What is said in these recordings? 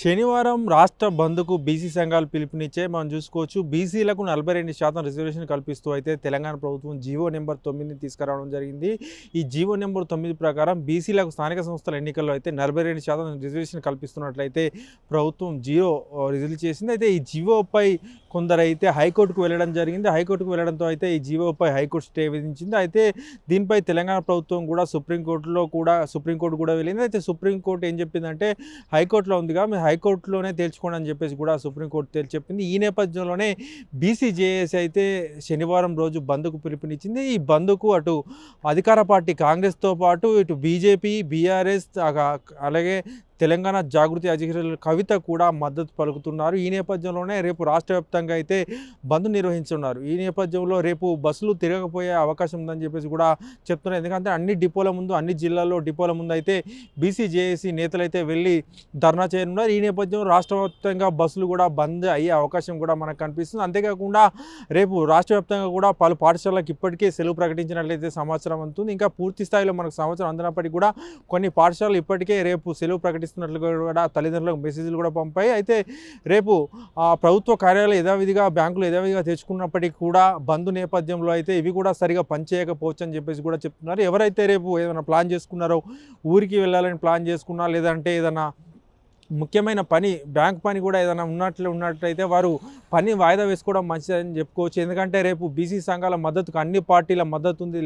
శనివారం రాష్ట్ర బంద్కు బీసీ సంఘాలు పిలుపునిచ్చే మనం చూసుకోవచ్చు. బీసీలకు నలభై రెండు శాతం రిజర్వేషన్ కల్పిస్తూ అయితే తెలంగాణ ప్రభుత్వం జీవో నెంబర్ తొమ్మిదిని తీసుకురావడం జరిగింది. ఈ జీవో నెంబర్ తొమ్మిది ప్రకారం బీసీలకు స్థానిక సంస్థల ఎన్నికల్లో అయితే నలభై రెండు శాతం రిజర్వేషన్ కల్పిస్తున్నట్లయితే ప్రభుత్వం జీవో రిలీజ్ చేసింది. అయితే ఈ జీవోపై కొందరైతే హైకోర్టుకు వెళ్ళడం జరిగింది. హైకోర్టుకు వెళ్ళడంతో అయితే ఈ జీవోపై హైకోర్టు స్టే విధించింది. అయితే దీనిపై తెలంగాణ ప్రభుత్వం కూడా సుప్రీంకోర్టులో కూడా సుప్రీంకోర్టు కూడా వెళ్ళింది. అయితే సుప్రీంకోర్టు ఏం చెప్పిందంటే హైకోర్టులో ఉందిగా మీరు హైకోర్టులోనే తేల్చుకోండి అని చెప్పేసి కూడా సుప్రీంకోర్టు తేల్చి చెప్పింది. ఈ నేపథ్యంలోనే బీసీజేఏసీ అయితే శనివారం రోజు బంద్కు పిలుపునిచ్చింది. ఈ బంద్కు అటు అధికార పార్టీ కాంగ్రెస్తో పాటు ఇటు బీజేపీ బీఆర్ఎస్ అలాగే తెలంగాణ జాగృతి అధికారులు కవిత కూడా మద్దతు పలుకుతున్నారు. ఈ నేపథ్యంలోనే రేపు రాష్ట్ర వ్యాప్తంగా అయితే బంద్ నిర్వహించున్నారు ఈ నేపథ్యంలో రేపు బస్సులు తిరగకపోయే అవకాశం ఉందని చెప్పేసి కూడా చెప్తున్నారు. ఎందుకంటే అన్ని డిపోల ముందు అన్ని జిల్లాల్లో డిపోల ముందు అయితే బీసీ జేఏసీ నేతలు అయితే వెళ్ళి ధర్నా చేయనున్నారు. ఈ నేపథ్యంలో రాష్ట్ర వ్యాప్తంగా బస్సులు కూడా బంద్ అయ్యే అవకాశం కూడా మనకు కనిపిస్తుంది. అంతేకాకుండా రేపు రాష్ట్ర వ్యాప్తంగా కూడా పలు పాఠశాలకు ఇప్పటికే సెలవు ప్రకటించినట్లయితే సమాచారం అందుతుంది. ఇంకా పూర్తి స్థాయిలో మనకు సమాచారం అందినప్పటికీ కూడా కొన్ని పాఠశాలలు ఇప్పటికే రేపు సెలవు చేస్తున్నట్లు కూడా తల్లిదండ్రులకు మెసేజ్లు కూడా పంపాయి. అయితే రేపు ప్రభుత్వ కార్యాలయాలు యథావిధిగా బ్యాంకులు యథావిధిగా తెచ్చుకున్నప్పటికీ కూడా బంద్ నేపథ్యంలో అయితే ఇవి కూడా సరిగా పనిచేయకపోవచ్చు అని చెప్పేసి కూడా చెప్తున్నారు. ఎవరైతే రేపు ఏదైనా ప్లాన్ చేసుకున్నారో ఊరికి వెళ్ళాలని ప్లాన్ చేసుకున్నా లేదంటే ఏదైనా ముఖ్యమైన పని బ్యాంక్ పని కూడా ఏదైనా ఉన్నట్లు ఉన్నట్లయితే వారు పని వాయిదా వేసుకోవడం మంచిదని చెప్పుకోవచ్చు. ఎందుకంటే రేపు బీసీ సంఘాల మద్దతుకు అన్ని పార్టీల మద్దతు ఉంది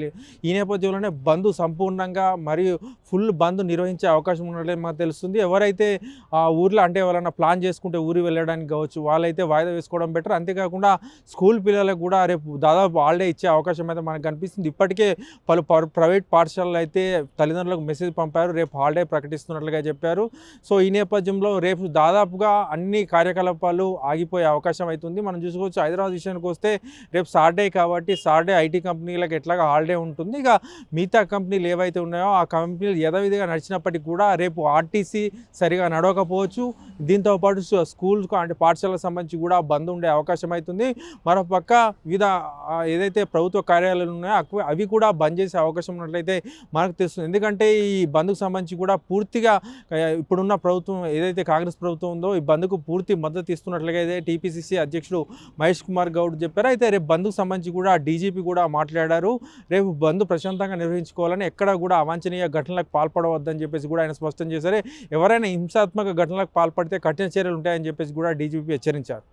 ఈ నేపథ్యంలోనే బంద్ సంపూర్ణంగా మరియు ఫుల్ బంద్ నిర్వహించే అవకాశం ఉన్నట్లే మాకు తెలుస్తుంది. ఎవరైతే ఆ ఊర్లో అంటే ఎవరైనా ప్లాన్ చేసుకుంటే ఊరి వెళ్ళడానికి కావచ్చు వాళ్ళైతే వాయిదా వేసుకోవడం బెటర్. అంతేకాకుండా స్కూల్ పిల్లలకు కూడా రేపు దాదాపు హాలిడే ఇచ్చే అవకాశం అయితే మనకు కనిపిస్తుంది. ఇప్పటికే పలు ప్రైవేట్ పాఠశాలలు అయితే తల్లిదండ్రులకు మెసేజ్ పంపారు. రేపు హాలిడే ప్రకటిస్తున్నట్లుగా చెప్పారు. సో ఈ నేపథ్యం నేపథ్యంలో రేపు దాదాపుగా అన్ని కార్యకలాపాలు ఆగిపోయే అవకాశం అవుతుంది మనం చూసుకోవచ్చు హైదరాబాద్ విషయానికి వస్తే రేపు సాటర్డే కాబట్టి సాటర్డే ఐటీ కంపెనీలకు ఎట్లాగా హాలిడే ఉంటుంది. ఇక మిగతా కంపెనీలు ఏవైతే ఉన్నాయో ఆ కంపెనీలు యథావిధిగా నడిచినప్పటికీ కూడా రేపు ఆర్టీసీ సరిగా నడవకపోవచ్చు. దీంతో పాటు స్కూల్కు అంటే పాఠశాలకు సంబంధించి కూడా బంద్ ఉండే అవకాశం అవుతుంది. మరోపక్క వివిధ ఏదైతే ప్రభుత్వ కార్యాలయాలు ఉన్నాయో అవి కూడా బంద్ చేసే అవకాశం ఉన్నట్లయితే మనకు తెలుస్తుంది. ఎందుకంటే ఈ బంద్కు సంబంధించి కూడా పూర్తిగా ఇప్పుడున్న ప్రభుత్వం ఏదైతే కాంగ్రెస్ ప్రభుత్వం ఉందో ఈ బంద్కు పూర్తి మద్దతు ఇస్తున్నట్లుగా అయితే టీపీసీసీ అధ్యక్షుడు మహేష్ కుమార్ గౌడ్ చెప్పారు. అయితే రేపు బంద్కు సంబంధించి కూడా డీజీపీ కూడా మాట్లాడారు. రేపు బంద్ ప్రశాంతంగా నిర్వహించుకోవాలని ఎక్కడ కూడా అవాంఛనీయ ఘటనలకు పాల్పడవద్దని చెప్పేసి కూడా ఆయన స్పష్టం చేశారు. ఎవరైనా హింసాత్మక ఘటనలకు పాల్పడితే కఠిన చర్యలు ఉంటాయని చెప్పేసి కూడా డీజీపీ హెచ్చరించారు.